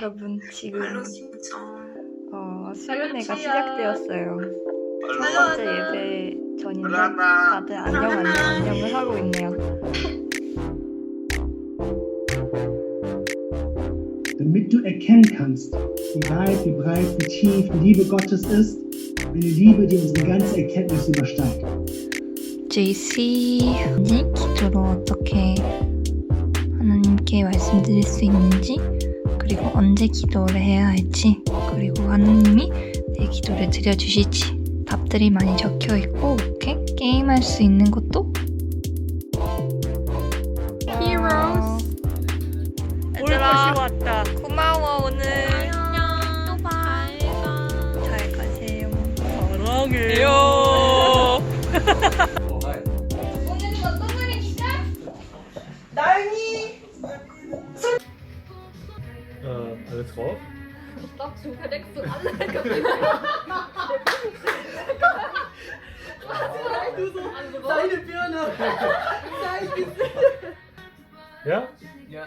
여러분 지금. 어, 수련회가 시작되었어요. 첫 번째 예배 전인데 다들 안녕 안녕 안녕을 하고 있네요. Damit du erkennen kannst, wie weit, wie breit, wie tief die Liebe Gottes ist, eine Liebe, die unsere ganze Erkenntnis übersteigt. JC 기도로 어떻게 하나님께 말씀드릴 수 있는지 그리고 언제 기도를 해야 할지 그리고 하나님이 내 기도를 들려주실지 답들이 많이 적혀 있고 이렇게 게임할 수 있는 것도 왔다. 고마워 오늘 안녕. 또 봐. 잘 가세요 사랑해요. Äh, alles drauf? Ja? Ja.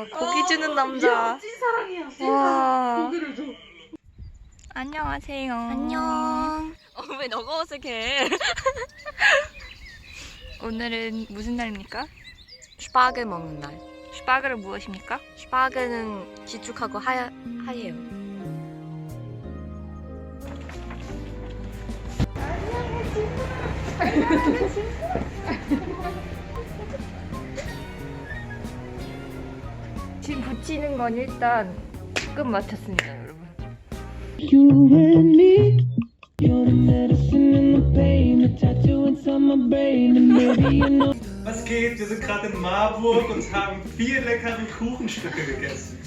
와 고기 주는 남자 와 고기를 줘 안녕하세요 안녕 어, 왜 너가 어색해? 오늘은 무슨 날입니까? 슈파게 먹는 날. 슈바그를 무엇입니까? 슈파게는 길쭉하고 하얗, 하얘요. 지금 붙이는 건 일단 끝 마쳤습니다 여러분 You and me, you're the medicine and the pain, the tattoo inside my brain, and maybe you know. Was geht? Wir sind gerade in Marburg und haben vier leckere Kuchenstücke gegessen.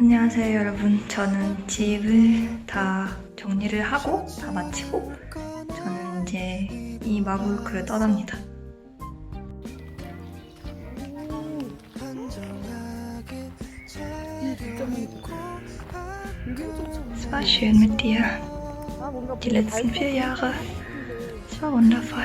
안녕하세요 여러분 저는 집을 다 정리를 하고 다 마치고 저는 이제 이 마블크를 떠납니다 Es war schön mit dir. Die letzten vier Jahre. Es war wundervoll.